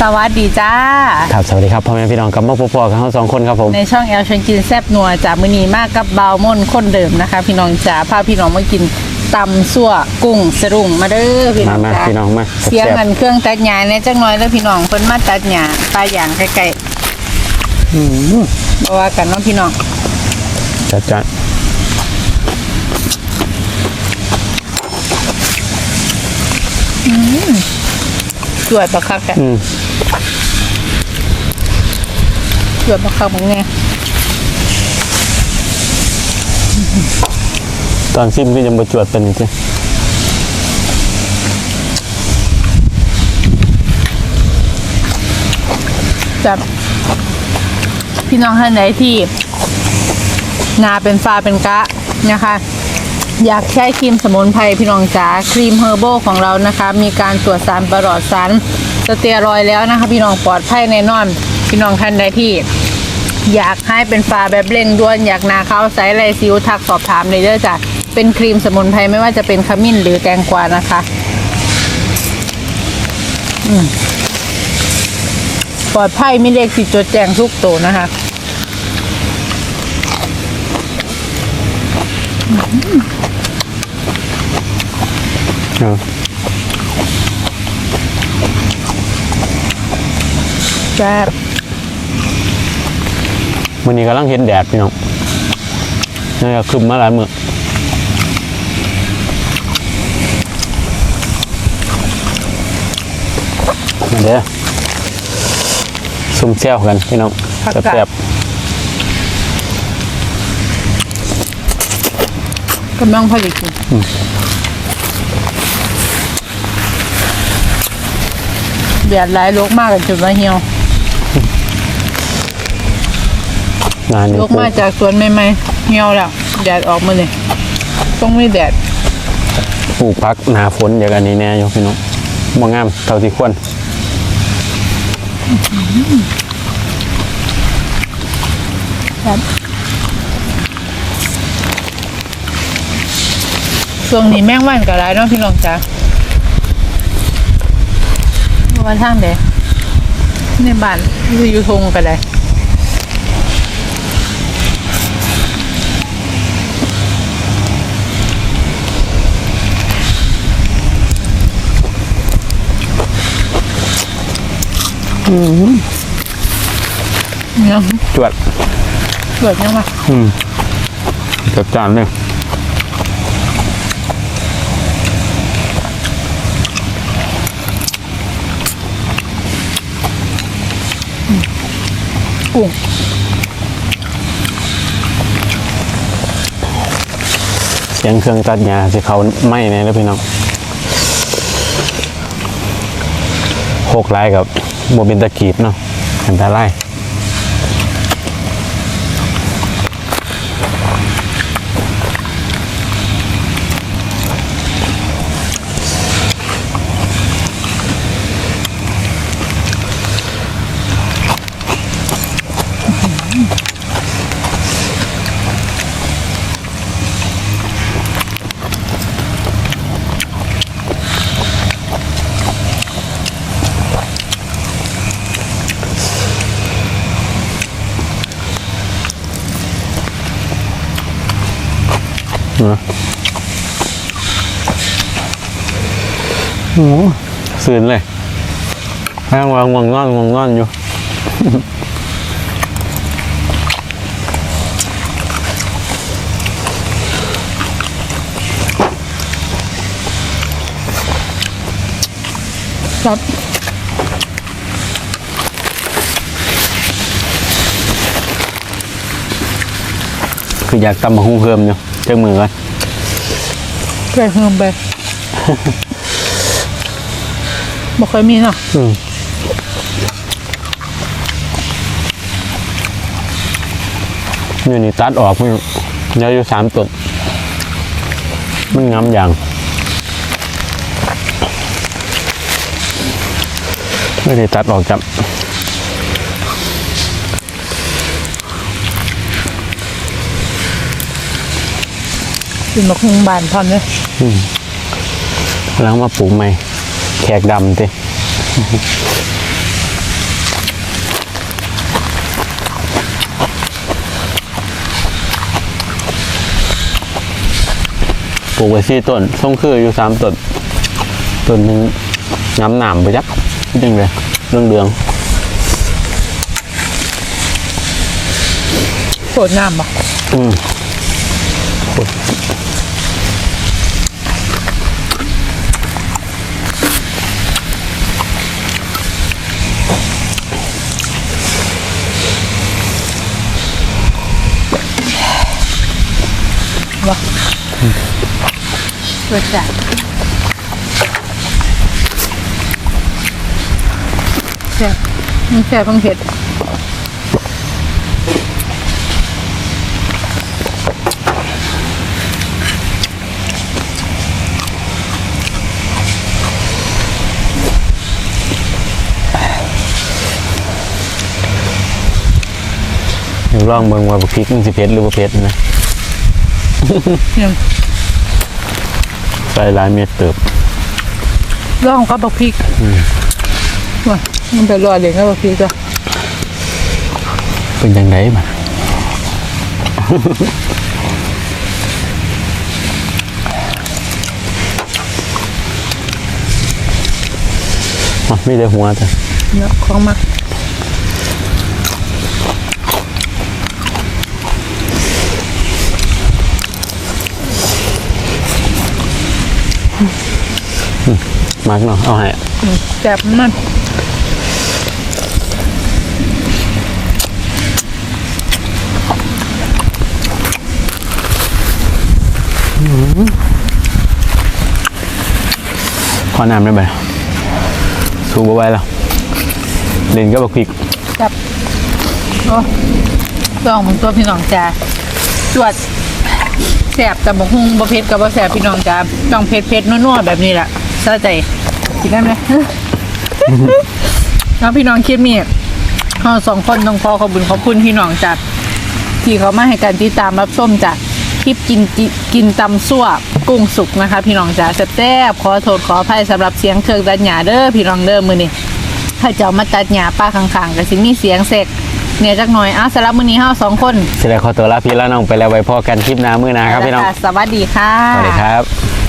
สวัสดีจ้า ครับสวัสดีครับพ่อแม่พี่น้องกับมาพบๆกับเราสองคนครับผมในช่องแอลชวนกินแซบนัวจากมือนีมากกับบาวม่นคนเดิมนะคะ พี่น้องจ๋าพาพี่น้องมากินตำซั่วกุ้งสรุงมาเด้อพี่น้มาองมาจ๋าพี่น้องมาเสียงแซ่บเงินเครื่องตัดหญ้าเนี่ยจังน้อยแล้วพี่น้องเพิ่นมาตัดหญ้าปลาอย่างใกล้ๆบ่ว่ากันเนาะพี่น้องๆจัดจัดสวยบักคักแกอืม สวยบักคักมึงไงตอนซิมก็ยังบรจวดเป็นจริงจับพี่น้องท่านใดที่ นาเป็นฟ้าเป็นกะนะคะ อยากใช้ครีมสมุนไพรพี่น้องจ๋าครีมเฮอร์โบของเรานะคะ มีการตรวจสารประหลอดสารสเตียรอยด์แล้วนะคะ พี่น้องปลอดภัยแน่นอน พี่น้องท่านใดที่ อยากให้เป็นฟ้าแบบเร่งด่วน อยากนาเขาวใสไรซิวทักสอบถามเลยเด้อจ้ะเป็นครีมสมุนไพรไม่ว่าจะเป็นขมิ้นหรือแตงกวานะคะอืมปลอดภัยไม่เลขสิจดแจงทุกตัวนะคะเออแซ่บ วันนี้กำลังเห็นแดดพี่น้องน่าจะครึมมาหลายมือมาเด้อซุ่มแซวกันพี่น้องแซ่บกำลังผลิตอยู่แดดหลายลกมากกันจนว่าเหี่ยว ๆ งานนี้ลกมาจากสวนใหม่ๆเหี่ยวแล้วแดดออกมาเลยต้องมีแดดปลูกพักหนาฝนอย่างอันนี้แน่อยู่พี่น้องบ่งามเท่าที่ควรช่วงนี้แมงวันกับไรเนาะพี่น้องจ้าวันทางเดในบ้านหรืออยู่ทงกันเยเนาะจวดเปิดยังไงจัดจานเลยกุ้งเสียงเครื่องตัดหญ้าสิเขาไหม้แน่เลยพี่น้องหกลายกับ บัวบินตะกีบเนาะอันตราย โอ้โหสื่นเลยแห้งวางงวงงอนงวงงอนอยู่ครับคืออยากตำมาหุ้งเพิ่มอยู่ เจ้ามือกันเคยเฮิมไปบอกเคยมีเนาะอืมนี่นี่ตัดออกมันยาวอยู่สามต้นมันงามอย่างไม่ได้ตัดออกจา กินมาคงบานพร้อมเลยแล้วมาปลูกใหม่แขกดำติปลูกไว้สี่ต้นส่งคืออยู่สามต้นต้นหนึงน้ำหนามไปจักจังเลยเรื่องเดืองโคตน้ำอะอืม รสจัดแซ่บมันแซ่บมันเผ็ดอยากลองเบิ่งว่าบักพริกมันสิเผ็ดหรือบ่เผ็ดนะ ใส่หลายเม็ดเติบร่องก็บักพริกว่ามันไปรอเด็กก็บักพริกก็เป็นจังไดมาอ๋อมีแต่หัวจ้ะเนื้อของมัก มักเนาะเอาให้อืมแซ่บมันขอน้ำได้ไหมสู้บ่ไหวแล้วเล่นก็บักพริกแซ่บโอ้ลองมึงตัวพี่น้องจ้าจวดแซ่บแต่บกฮุงบ่เผ็ดกับบ่แซ่บพี่น้องจ้าต้องเผ็ดเผ็ดๆนัวๆแบบนี้แหละสะใจ กินได้ไหมแล้วพี่น้องคิดมีเราสองคนต้องขอขอบคุณขอบคุณพี่น้องจ้ะที่เขามาให้การติดตามรับชมจ้ะคลิปกินกิกินตำซั่วกุ้งสุกนะคะ พี่น้องจ้ะแซ่บๆขอโทษขออภัยสำหรับเสียงเครื่องตัดหญ้าเด้อพี่น้องเด้อมื้อนี้ถ้าเจ้ามาตัดหญ้าป้าข้างๆก็สิมีเสียงเสกเนี่ยจักหน่อยอะสำหรับมื้อนี้เฮาสองคนสิได้ขอตัวลาพี่แล้วน้องไปแล้วไว้พอกันคลิปหน้ามื้อหนาครับพี่น้องแล้วก็สวัสดีค่ะสวัสดีครับ